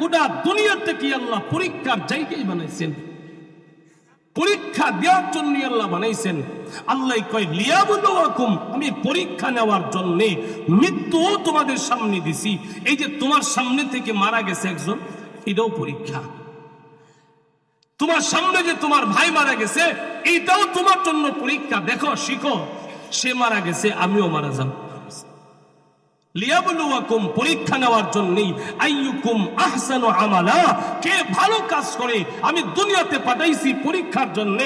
গোটা দুনিয়াতে কি আল্লাহ পরীক্ষার জায়গায় বানাইছেন? পরীক্ষা দেওয়ার জন্য আল্লাহ বানাইছেন। আল্লাহ কয় আমি পরীক্ষা নেওয়ার জন্য মৃত্যু তোমাদের সামনে দিছি। এই যে তোমার সামনে থেকে মারা গেছে একজন, এটাও পরীক্ষা। তোমার সামনে যে তোমার ভাই মারা গেছে এইটাও তোমার জন্য পরীক্ষা। দেখো, শিখো, সে মারা গেছে, আমিও মারা যাব। লিয়াবলুয়াকুম, পরীক্ষা নেওয়ার জন্যই। আইয়ুকুম আহসানু আমালা। কে ভালো কাজ করে, আমি দুনিয়াতে পাঠাইছি পরীক্ষার জন্য।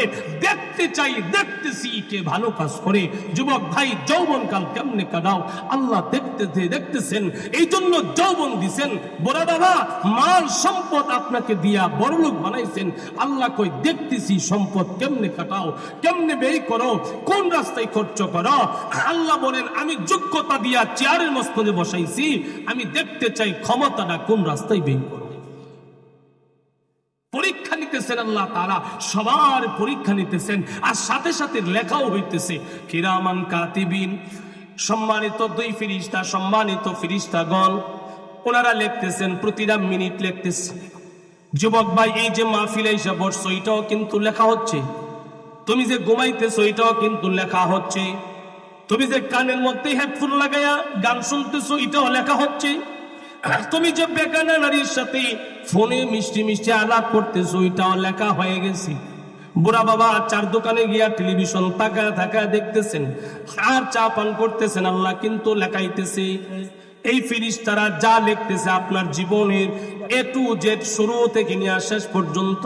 দেখতে চাই, দেখতেছি কে ভালো কাজ করে। যুবক ভাই যৌবন কাল কেমনে কাটাও? আল্লাহ দেখতে দেখতেছেন এই জন্য যৌবন দিছেন। বড় বাবা, মাল সম্পদ আপনাকে দিয়া বড়লোক বানাইছেন। আল্লাহ কই দেখতেছি সম্পদ কেমনে কাটাও, কেমনে ব্যয় করো, কোন রাস্তায় খরচ করো? আল্লাহ বলেন, আমি যোগ্যতা দিয়া চেয়ারের মস্তদে বসাইছি, আমি দেখতে চাই ক্ষমতাটা কোন রাস্তায় ব্যয় করো পরীক্ষা নিতেছেন আল্লাহ তারা সবার পরীক্ষা নিতেছেন, আর সাথে সাথে লেখাও হইতেছে, কিরামান কাতিবিন, সম্মানিত দুই ফিরিস্তা, সম্মানিত ফিরিস্তাগণ, ওনারা লিখতেছেন, প্রতিটা মিনিট লিখতেছে যুবক ভাই, এই যে মাহফিলে এসে বসছো, এটাও কিন্তু লেখা হচ্ছে, তুমি যে ঘুমাইতেছো, এটাও কিন্তু লেখা হচ্ছে। তুমি যে কানের মধ্যে হেডফোন লাগাইয়া গান শুনতেছো, এটাও লেখা হচ্ছে। তুমি যে বেকানা নারীর সাথে ফোনে মিষ্টি মিষ্টি আলাপ করতেছো, এটাও লেখা হয়ে গেছে। বুড়া বাবা চার দোকানে গিয়া টেলিভিশন তাকা থাকা দেখতেছেন, আর চা পান করতেছেন আল্লাহ কিন্তু লেখাইতেছে, এই ফিরিস তারা যা লিখতেছে আপনার জীবনের এ টু জেড শুরু থেকে নিয়ে শেষ পর্যন্ত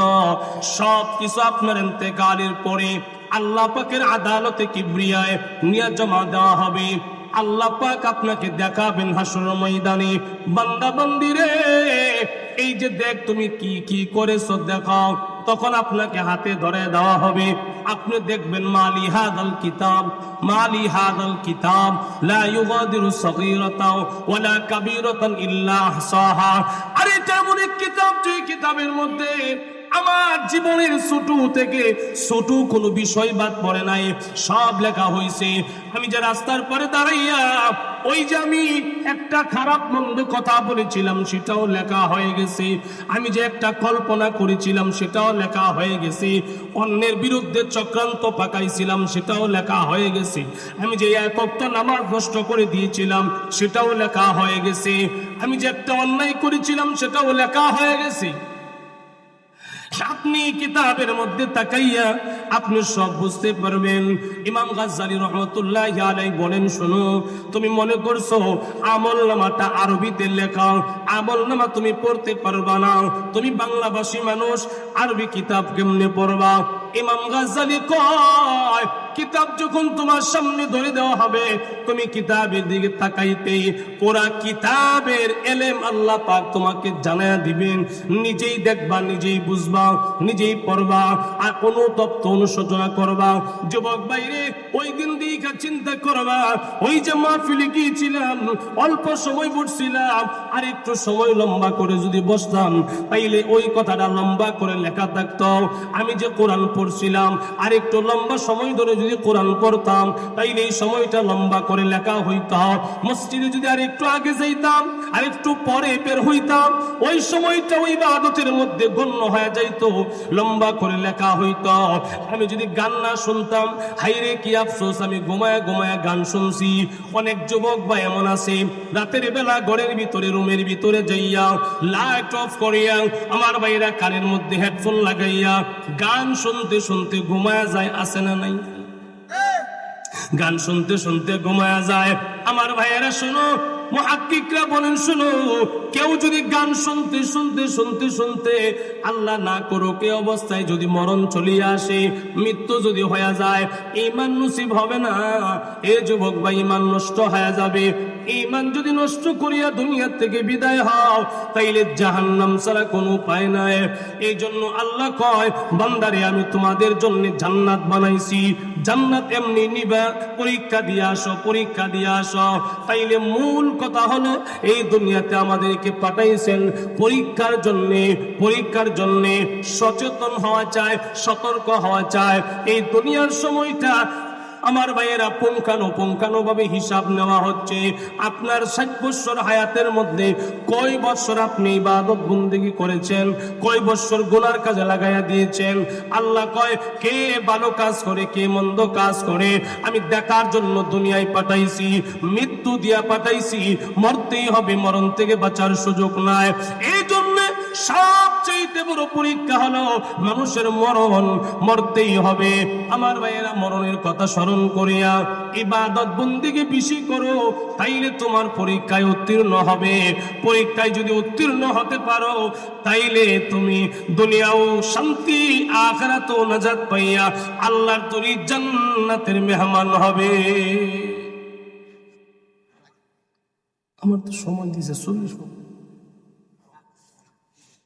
সব কিছু আপনার এতেকালের পরে আল্লাহ পাকের আদালতে কিবরিয়ায় নিয়ে জমা দেওয়া হবে। আল্লাহ পাক আপনাকে দেখাবেন হাসর ময়দানে। বান্দা বান্দিরে এই যে দেখ তুমি কি কি করেছ দেখাও। তখন আপনাকে হাতে ধরে দেওয়া হবে। আপনি দেখবেন মালি হাদাল কিতাব, মালি হাদাল কিতাব। লা ইউগাদিরু সগীরাতাও ওয়ালা কাবীরাতান ইল্লা আহসাহা। আরে এক কিতাব যে কিতাবের মধ্যে আমার জীবনের ছোট থেকে ছোট কোনো বিষয় বাদ পড়ে নাই। সব লেখা হয়েছে আমি যে রাস্তার পরে দাঁড়াইয়া ওই যে আমি একটা খারাপ মন্দ কথা বলেছিলাম, সেটাও লেখা হয়ে গেছে। আমি যে একটা কল্পনা করেছিলাম, সেটাও লেখা হয়ে গেছে। অন্যের বিরুদ্ধে চক্রান্ত পাকাইছিলাম, সেটাও লেখা হয়ে গেছে। আমি যে একত্র নামাজ নষ্ট করে দিয়েছিলাম, সেটাও লেখা হয়ে গেছে। আমি যে একটা অন্যায় করেছিলাম, সেটাও লেখা হয়ে গেছে। আপনি কিতাবের মধ্যে তাকাইয়া আপনি সব বুঝতে পারবেন। ইমাম গাজ্জালি রহমতুল্লাহ আলাই বলেন, শোনো, তুমি মনে করছ আমল নামাটা আরবিতে লেখা আমল নামা তুমি পড়তে পারবা না। তুমি বাংলাভাষী মানুষ, আরবি কিতাব কেমনে পড়বা? ইমাম গাজ্জালি কয়, কিতাব যখন তোমার সামনে ধরে দেওয়া হবে, তুমি কিতাবের দিকে তাকাইতে পুরা কিতাবের এলেম আল্লাহ পাক তোমাকে জানায়া দিবেন। নিজেই দেখবা, নিজেই বুঝবা, নিজেই পড়বা, আর অনুতপ্ত অনুশোচনা করবা। যুবক বাইরে ওই দিন দিকে চিন্তা করবা, ওই যে মাহফিলে গিয়েছিলাম, অল্প সময় বসছিলাম আর একটু সময় লম্বা করে যদি বসতাম, তাইলে ওই কথাটা লম্বা করে লেখা থাকতো। আমি যে কোরআন পড়ছিলাম। আর একটু লম্বা সময় ধরে যদি কোরআন পড়তাম, তাইলে এই সময়টা লম্বা করে লেখা হইতাম মসজিদে যদি আর একটু আগে যাইতাম আর একটু পরে বের হইতাম, ওই সময়টা ওই বাদতের মধ্যে গণ্য হয়ে যাইতো, লম্বা করে লেখা হইতো। আমি যদি গান না শুনতাম, হাইরে কি আফসোস, আমি ঘুমায় ঘুমায় গান শুনছি। অনেক যুবক বা এমন আছে, রাতের বেলা ঘরের ভিতরে, রুমের ভিতরে যাইয়া লাইট অফ করিয়া আমার ভাইরা কানের মধ্যে হেডফোন লাগাইয়া গান শুনতে শুনতে শুনতে ঘুমায়া যায় আসে না নাই? গান শুনতে শুনতে ঘুমায়া যায়। আমার ভাইয়েরা, শোনো, মহাক্কিকরা বলেন কেউ যদি গান শুনতে শুনতে শুনতে শুনতে আল্লাহ না অবস্থায় যদি মরণ চলিয়ে আসে, মৃত্যু যদি হয়ে যায় ইমান নসিব হবে না। এ যুবক বা ইমান নষ্ট হয়ে যাবে। ইমান যদি নষ্ট করিয়া দুনিয়া থেকে বিদায় হও, তাইলে জাহান্নাম ছাড়া কোনো উপায় নাই। এই জন্য আল্লাহ কয়, বান্দারে, আমি তোমাদের জন্য জান্নাত বানাইছি। জান্নাত এমনি নিবা, পরীক্ষা দিয়ে আসো, পরীক্ষা দিয়ে আসো। তাইলে মূল কথা হলো, এই দুনিয়াতে আমাদেরকে পাঠাইছেন পরীক্ষার জন্য পরীক্ষার জন্য সচেতন হওয়া চায় সতর্ক হওয়া চায় এই দুনিয়ার সময়টা আমার ভাইয়েরা, পুঙ্খানো পুঙ্খানো ভাবে হিসাব নেওয়া হচ্ছে। আপনার ষাট বছর হায়াতের মধ্যে কয় বছর আপনি ইবাদত বন্দিগি করেছেন? কয় বছর গুনার কাজে লাগাইয়া দিয়েছেন? আল্লাহ কয়, কে ভালো কাজ করে, কে মন্দ কাজ করে? আমি দেখার জন্য দুনিয়ায় পাঠাইছি, মৃত্যু দিয়া পাঠাইছি, মরতেই হবে, মরণ থেকে বাঁচার সুযোগ নাই। এই সবচেয়ে বড় পরীক্ষা হলো, মানুষের মরণ মরতেই হবে। আমার ভাইয়েরা, মরণের কথা স্মরণ করিয়া ইবাদত বন্দিকে বেশি করো, তাইলে তোমার পরীক্ষায় উত্তীর্ণ হবে। পরীক্ষায় যদি উত্তীর্ণ হতে পারো, তাইলে তুমি দুনিয়াও শান্তি, আখরাতও নাজাত পাইয়া আল্লাহর তরি জান্নাতের মেহমান হবে। আমার তো সময় দিয়েছে চল্লিশ